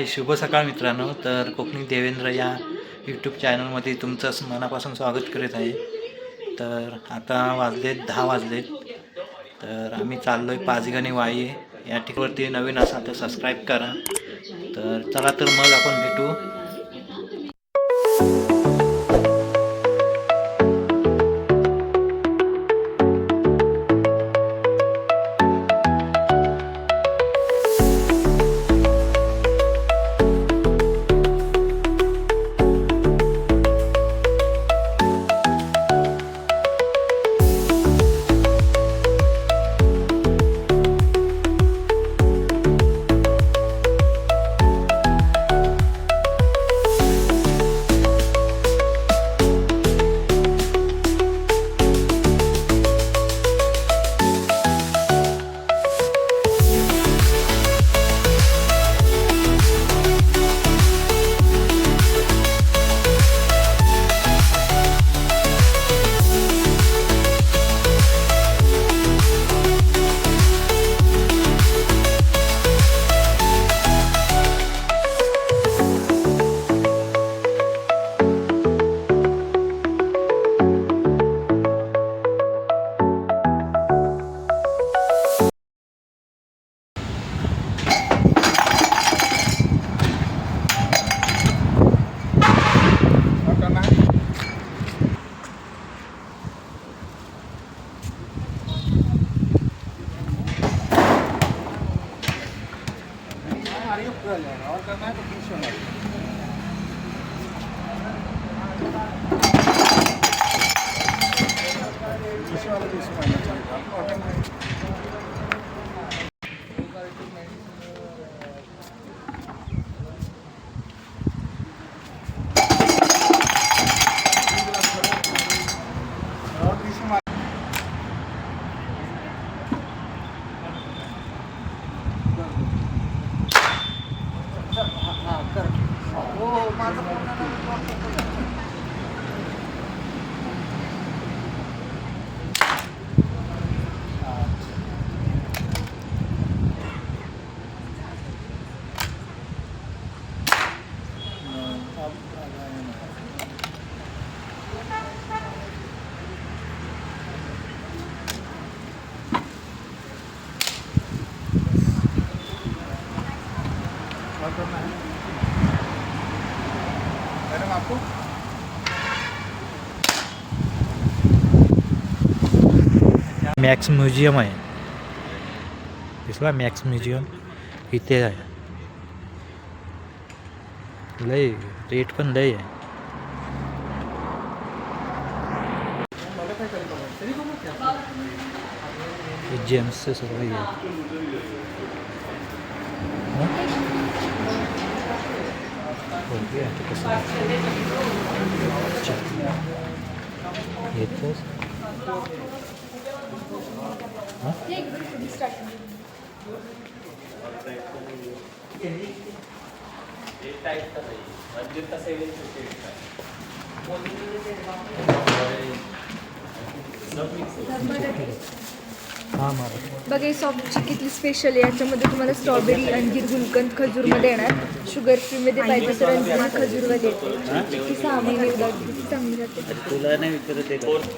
हाय शुभ सकाळ मित्रांनो. तर कोकणी देवेंद्र या यूट्यूब चॅनलमध्ये तुमचं मनापासून स्वागत करीत आहे. तर आता वाजलेत दहा वाजलेत. तर आम्ही चाललो आहे पाचगणी वाई. या ठिकाणवरती नवीन असाल तर सबस्क्राईब करा. तर चला तर मग आपण भेटू. Olha, olha como é que funciona. Max museum आहे दिसला मॅक्स म्युझियम इथे आहे लय रेट पण लय आहे हे जेम्सचं सगळं हे आहे. हं? बघूया आता कसं आहे. अच्छा. येतच हं? हां मारा बघा ही सॉफ्टची किती स्पेशल आहे. याच्यामध्ये तुम्हाला स्ट्रॉबेरी अंजीर गुलकंद खजूरमध्ये येणार. शुगर फ्रीमध्ये पाहिजे तर अंजीर खजूरमध्ये येते किती किती चांगली जाते तुला नाही विचारत आहे कोणतं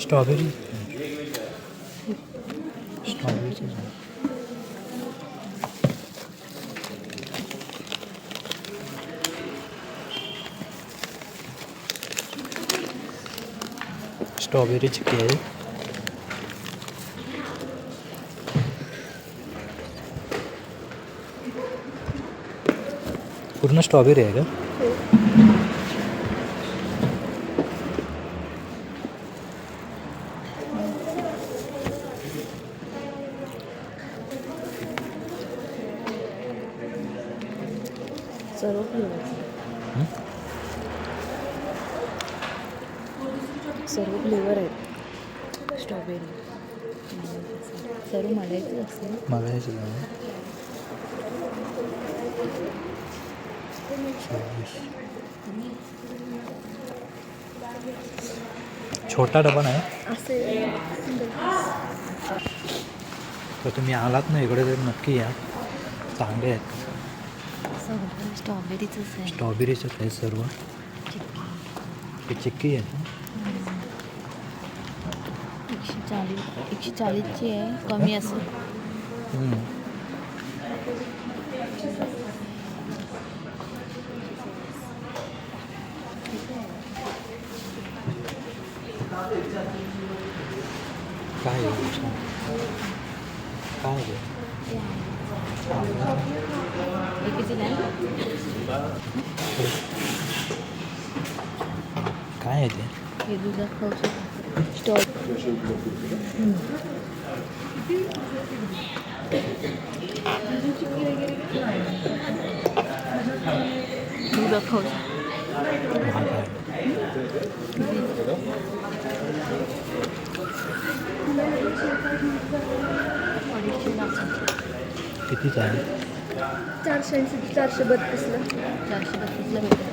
स्ट्रॉबेरी। स्ट्रॉबेरी। स्ट्रॉबेरीची केळी पूर्ण स्ट्रॉबेरी आहे का सर्व फ्लेवर हं? सर्व फ्लेवर आहेत स्ट्रॉबेरी सर्व मागायचं असेल मला ह्याची लागेल. चोवीस छोटा डबा नाही. असे. तर तुम्ही आलात ना इकडे तर नक्की या. चांगले आहेत. सगळं स्ट्रॉबेरीचंच आहे. सर्व. हे चिक्की आहेत ना? एकशे चाळीस एकशे चाळीसची आहे. कमी असेल हम्म. काय आहे? काय आहे? हे कितीला आहे काय आहे ते हे दुधात खाऊ शकतो स्टॉप दुधात खाऊ शकतो महाग आहे अडीचशे असेल कितीच आहे चारशे ऐंशी ते चारशे बत्तीसला चारशे बत्तीसला भेटेल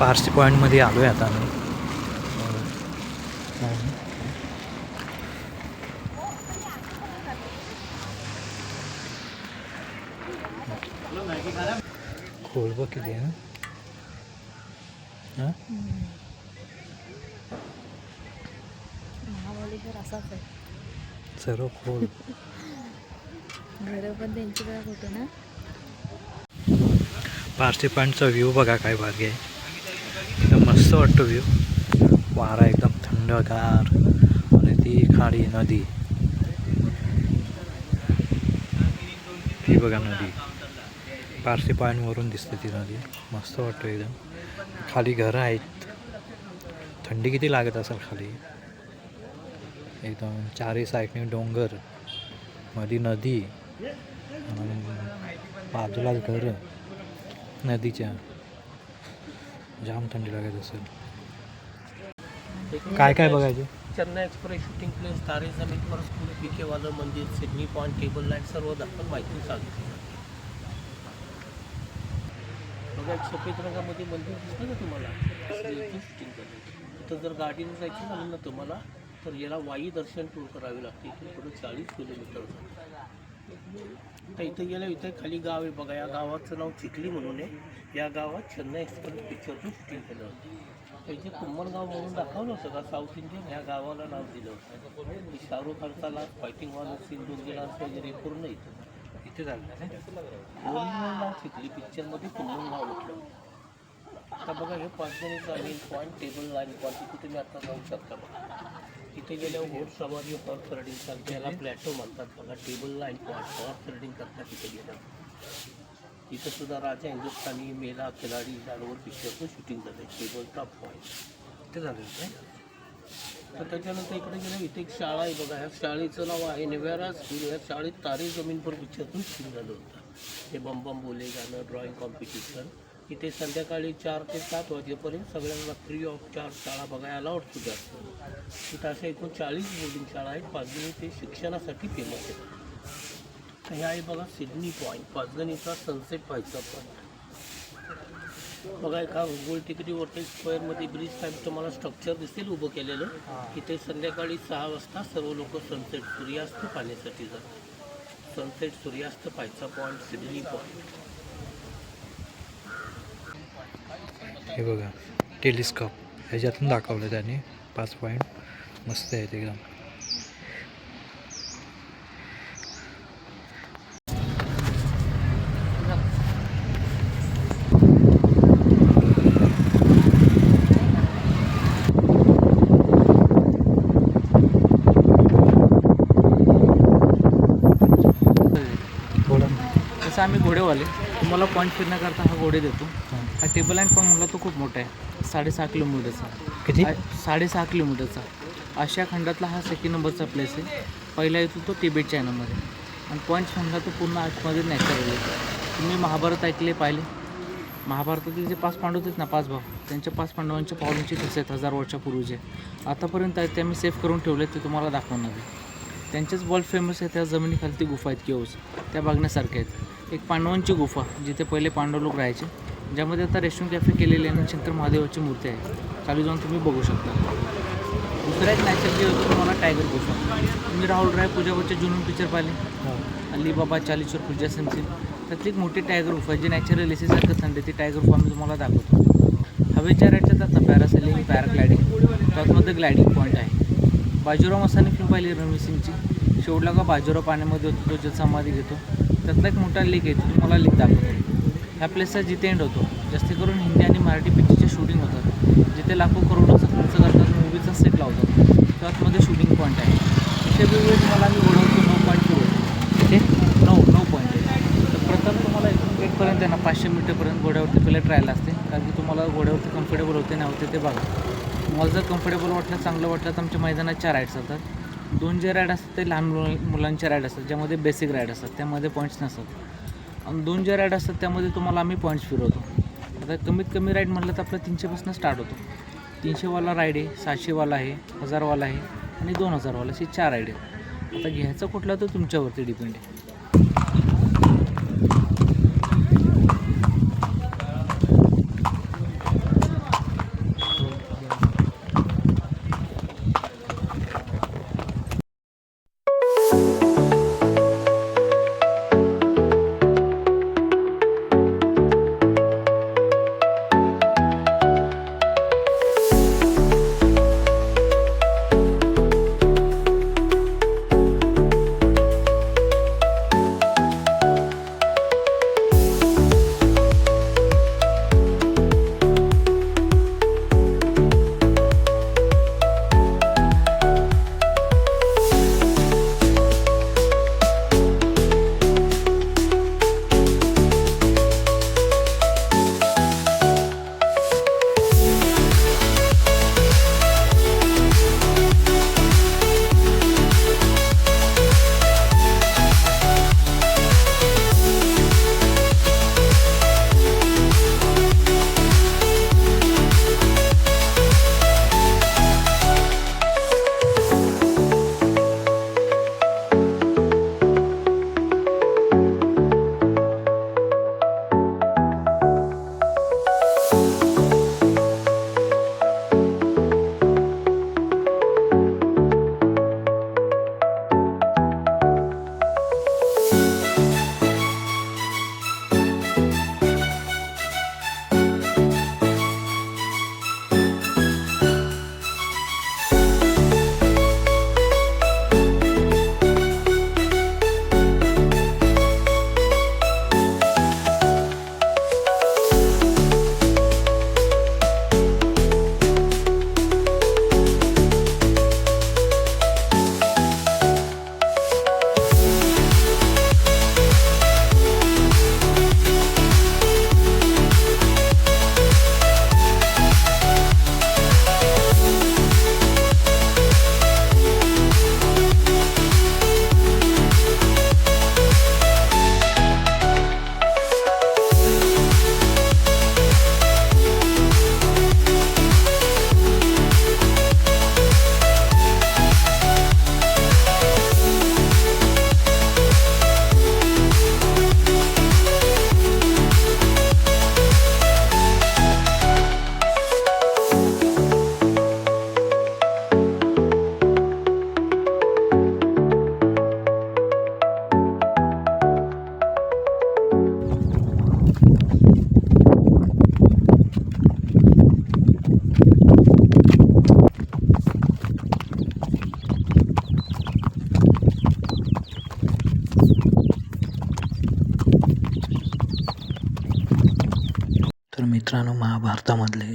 पारसी पॉईंटमध्ये आलो आहे आता आम्ही. खोल बघ किती आहे ना. महाबळेश्वर असाच आहे. सर्व खोल. घरं पण त्यांच्याकडे होते ना. पारसी पॉईंटचा व्ह्यू बघा काय भारी आहे. एकदम मस्त वाटतो व्ह्यू वारा एकदम थंडगार. आणि ती खाडी नदी. ती बघा नदी. पारसी पायांवरून दिसते ती नदी. मस्त वाटतं एकदम. खाली घरं आहेत. थंडी किती लागत असेल खाली? एकदम चारही साईडने डोंगर मधी नदी आणि बाजूलाच घरं नदीच्या. जाम थंडी लागत असेल. काय काय बघायचे? चेन्नई एक्सप्रेस शूटिंग प्लेस तारे जमीन पर स्कूल पिकेवालं मंदिर सिडनी पॉईंट टेबल लाईन सर्व दाखवून माहिती सांगितली. बघा एक सफेद रंगामध्ये मंदिर दिसतं ना तुम्हाला? शूटिंग करायची. इथं जर गाडीने जायचं झालं ना तुम्हाला तर याला वाई दर्शन टूर करावी लागते. इथून पुढे चाळीस किलोमीटर. तर इथं गेलं इथं खाली गाव आहे बघा. या गावाचं नाव चिखली म्हणून आहे. या गावात चेन्नई एक्सप्रेस पिक्चरचं शूटिंग केलं होतं. तर इथे कुंभलगाव म्हणून दाखवलं होतं का? साऊथ इंडियन ह्या गावाला नाव दिलं होतं. शाहरुख खानचा फायटिंग वाला सीन दुर्गे वगैरे पूर्ण इथं. इथे झालं ओरिजिनल नाव चिखली पिक्चरमध्ये कुंभलगाव म्हटलं. आता बघा हे पाचगणीचा main point table line point तिथे तुम्ही आता जाऊ शकता बघा. तिथे गेल्यावर घोड सवारी हॉर्स रायडिंग चालते याला प्लॅटो म्हणतात बघा table line point horse riding करतात तिथे गेल्यावर. इथं सुद्धा राजा हिंदुस्थानी मेला खिलाडी जानवर पिक्चरचं शूटिंग झालं टेबल टॉप पॉईंट ते झालं काय तर त्याच्यानंतर इकडे गेलं इथे एक शाळा आहे बघा. ह्या शाळेचं नाव आहे निव्यारा स्कूल या शाळेत तारे जमीन पर पिक्चरचं शूटिंग झालं होतं. हे बम बम बोले गाणं ड्रॉइंग कॉम्पिटिशन इथे संध्याकाळी चार ते सात वाजेपर्यंत सगळ्यांना फ्री ऑफ चार्ज शाळा बघायला अलाउड सुद्धा असतो इथं अशा एकूण चाळीस बोर्डिंग शाळा आहेत. पाचगणी ते शिक्षणासाठी फेमस आहेत. तर ह्या आहे बघा सिडनी पॉईंट पाचगणीचा सनसेट व्हायचा पॉईंट बघा एका गोल टिकिटीवरती स्क्वेअरमध्ये ब्रिज टाईप तुम्हाला स्ट्रक्चर दिसेल उभं केलेलं. इथे संध्याकाळी सहा वाजता सर्व लोक सनसेट सूर्यास्त पाहण्यासाठी जातात. सनसेट सूर्यास्त पाहायचा पॉईंट सिडनी पॉईंट हे बघा टेलिस्कोप. ह्याच्यातून दाखवलं त्याने. पाच पॉईंट मस्त आहेत एकदम. थोडं आम्ही घोडेवाले तुम्हाला पॉईंट फिरण्याकरता हा घोडे देतो हा टेबल लँड पण म्हणला तो खूप मोठा आहे. साडेसहा किलोमीटरचा. किती? साडेसहा किलोमीटरचा. आशिया खंडातला हा सेकंड नंबरचा प्लेस आहे. पहिला येतो तो तिबेट चायनामध्ये आणि पॉईंट म्हणला तो पूर्ण आतमध्ये नॅचरल आहे. तुम्ही महाभारत ऐकले पाहिले? महाभारतातील जे पाच पांडव आहेत ना पाच भाऊ त्यांच्या पाच पांडवांच्या पावलांचे ठसे आहेत हजार वर्षापूर्वीचे. आतापर्यंत आहेत ते आम्ही सेव्ह करून ठेवले ते तुम्हाला दाखवणार आहे त्यांचेच वर्ल्ड फेमस आहे त्या जमिनीखाली ती गुफा आहेत केव्स त्या बघण्यासारख्या आहेत. एक पांडवांची गुफा जिथे पहिले पांडव लोक राहायचे. ज्यामध्ये आता रेस्टॉरंट कॅफे केलेले आहे आणि शंकर महादेवाची मूर्ती आहे. चालू जाऊन तुम्ही बघू शकता. दुसरा एक नॅचर जे होतं तुम्हाला टायगर गुफा तुम्ही राहुल राय पूजा बच्चे जुनून पिक्चर पाहिले. अलीबाबा चालीसवर पूजा संचित त्यातली एक मोठी टायगर गुफा आहे जी नॅचरल एसीसारखं थंड ती टायगर गुफा मी तुम्हाला दाखवतो. हवेच्या राईडच्या त्यात पॅरासेलिंग पॅराग्लायडिंग त्यातमध्ये ग्लायडिंग पॉईंट आहे. बाजीराव मसानी फिल्म पाहिली रणवीर सिंगची. शेवटला का बाजीराव पाण्यामध्ये होतो तो जल समाधी घेतो. त्यातला एक मोठा लेक आहे तो तुम्हाला लेक दाखवतो. ह्या प्लेसचा जिथे एंड होतो. जास्त करून हिंदी आणि मराठी पिक्चरचे शूटिंग होतात. जिथे लाखो करोडोचा खर्च करतात मूवीचा सेट लावतात. त्यातमध्ये शूटिंग पॉईंट आहे. इथे वेगवेगळे तुम्हाला मी घोडावरती नऊ पॉईंट टू इथे नऊ नऊ पॉईंट आहे. तर प्रथम तुम्हाला इथून गेटपर्यंत आहे ना पाचशे मीटरपर्यंत घोड्यावरती पहिले ट्रायल असते. कारण की तुम्हाला घोड्यावरती कम्फर्टेबल होते नाही होते ते बघा. तुम्हाला जर कम्फर्टेबल वाटलं चांगलं वाटलं तर आमच्या मैदानात चार राईड्स असतात. दोन जे राईड असतात ते लहान मुलं मुलांचे राईड असतात ज्यामध्ये बेसिक राईड असतात. त्यामध्ये पॉईंट्स नसतात. आणि दोन जे राईड असतात त्यामध्ये तुम्हाला आम्ही पॉईंट्स फिरवतो. आता कमीत कमी राईड म्हटलं तर आपलं तीनशेपासून स्टार्ट होतो. तीनशेवाला राईड आहे सातशेवाला आहे हजारवाला आहे आणि दोन हजारवाला असे चार राईड आहेत. आता घ्यायचं कुठला तर तुमच्यावरती डिपेंड आहे.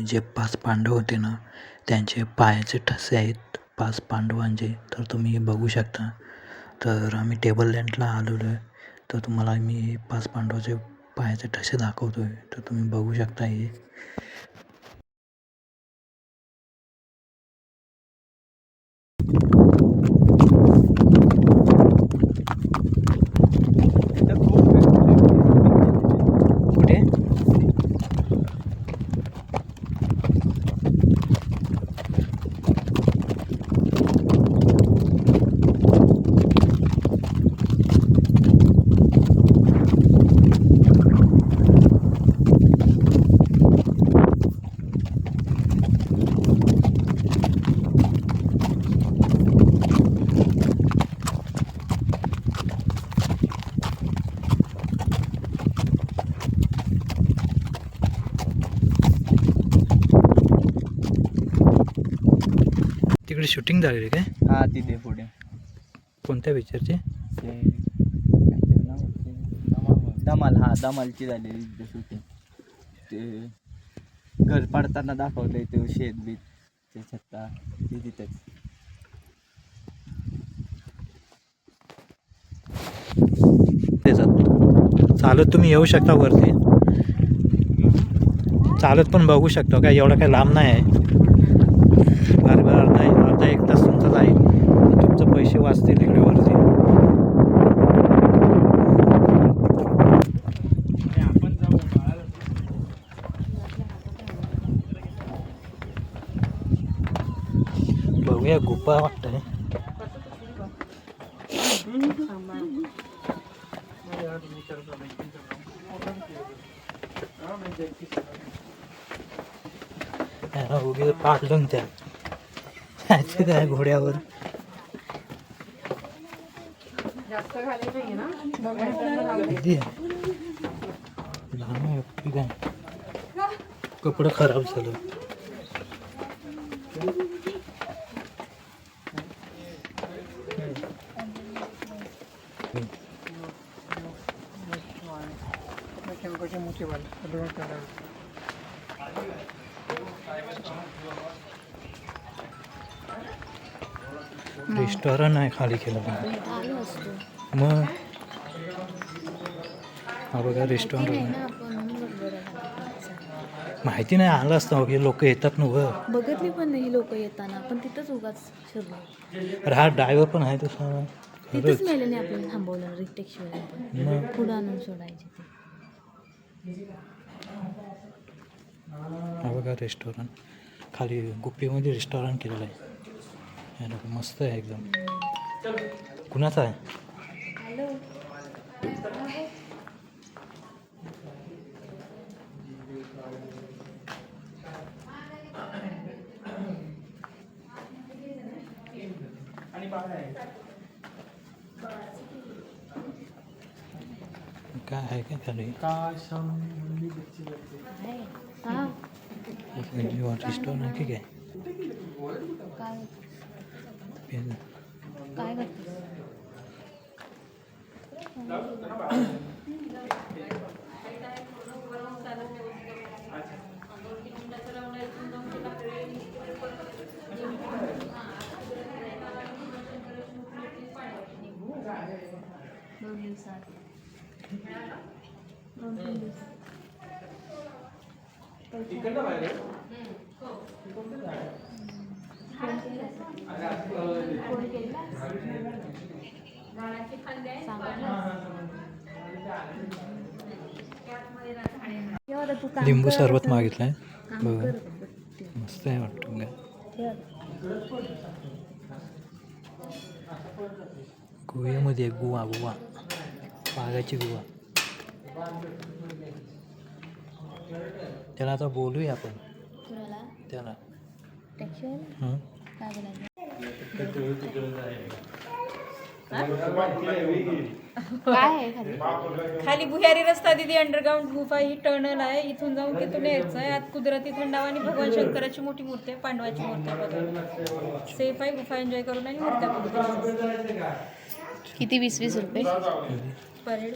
जे पाच पांडव होते ना त्यांचे पायाचे ठसे आहेत. पाच पांडवांचे. तर तुम्ही हे बघू शकता. तर आम्ही टेबल लँडला आलेलो आहे. तर तुम्हाला मी पाच पांडवाचे पायाचे ठसे दाखवतो आहे तर तुम्ही बघू शकता हे. तिकडे शूटिंग झालेली काय? हा तिथे पुढे. कोणत्या पिक्चरची ते? धमाल हा धमालची झालेली तिथे शूटिंग ते घर पाडताना दाखवलंय ते शेत बीत. ते छत्ता ते तिथेच. चालत तुम्ही येऊ शकता वरती. चालत पण बघू शकतो काय एवढं काय लांब नाही आहे बरोबर अर्धा अर्धा एक तास तुमचा जाईल तुमचे पैसे वाचतील इकडे वरती बघूया गुप्पा वाटतंय. याला उगी पाडलं त्या घोड्यावर किती आहे? लहान काय कपडं खराब झालं. रेस्टॉरंट आहे खाली केलं. मग? हा बघा रेस्टॉरंट. माहिती नाही आलं असतं की लोक येतात ना बघितली पण नाही लोक येताना पण तिथंच उगाच शिरलो हा ड्रायव्हर पण आहे तसा. तिथंच मेले नाही आपल्याला थांबवलं पुढं आणून सोडायचे ते. हा बघा रेस्टॉरंट खाली गुप्पीमध्ये रेस्टॉरंट केलेलं आहे. हे मस्त आहे एकदम. कुणाचं आहे? काय आहे का खाली आहे हा रेस्टॉरंट आहे की काय काय पे- काय करते दोन दिवसात दोन तीन दिवसात फोन केला लिंबू सरबत मागितलं आहे काम बघा. कर ते. मस्त आहे वाटतं आहे गुवा गुवा. पागाची गुवा. त्याला आता बोलूया आपण. कुणाला? त्याला. टॅक्सीवाला हं? काय बोलायचं? काय आहे खाली? खाली भुयारी रस्ता दिदी अंडरग्राऊंड गुफा ही टर्नल आहे. इथून जाऊन तिथून यायचं आहे. आत कुदरती थंडावा आणि भगवान शंकराची मोठी मूर्ती आहे पांडवाची मूर्ती आहे बघा. सेफ आहे गुफा एन्जॉय करून आणि मूर्त्या किती वीस वीस रुपये? परेड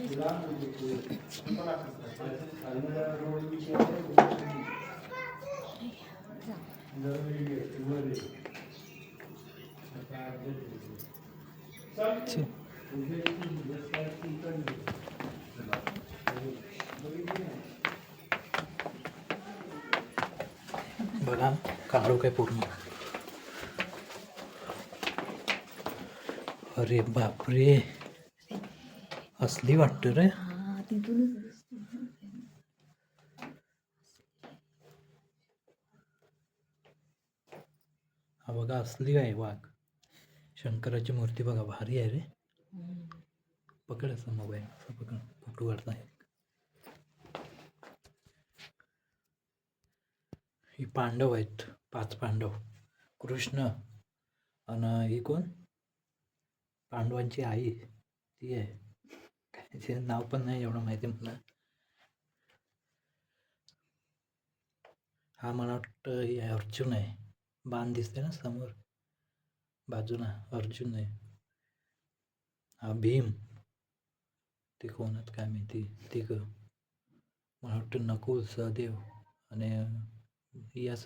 बघा काढू काय पूर्ण? अरे बापरे. असली वाटतं रे. हा बघा असली आहे वाघ. शंकराची मूर्ती बघा भारी आहे रे. पकड असं मोबाईल असं पकड. फोटो काढता आहे ही पांडव आहेत पाच पांडव. कृष्ण आणि ही कोण? पांडवांची आई ती आहे. याचे नाव पण नाही एवढं माहिती मला. हा मला वाटतं हे अर्जुन आहे. बाण दिसते ना समोर. बाजूला अर्जुन आहे. हा भीम. ते कोण काय माहिती? ते मला वाटतं नकुल सहदेव आणि याच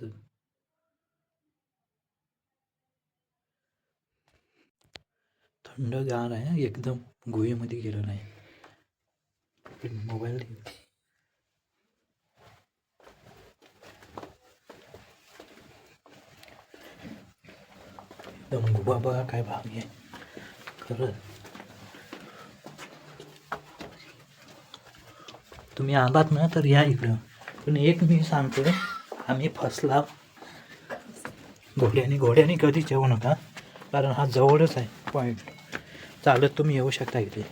थंडगार आहे एकदम गुहेमध्ये गेलं नाही. मोबाईल एकदम गुबा बघा काय भाग आहे. खरं तुम्ही आलात ना तर या इकडं. पण एक मी सांगतो आम्ही फसला. घोड्याने घोड्याने कधीच येऊ नका. कारण हा जवळच आहे. पॉईंट चालत तुम्ही येऊ शकता इथे.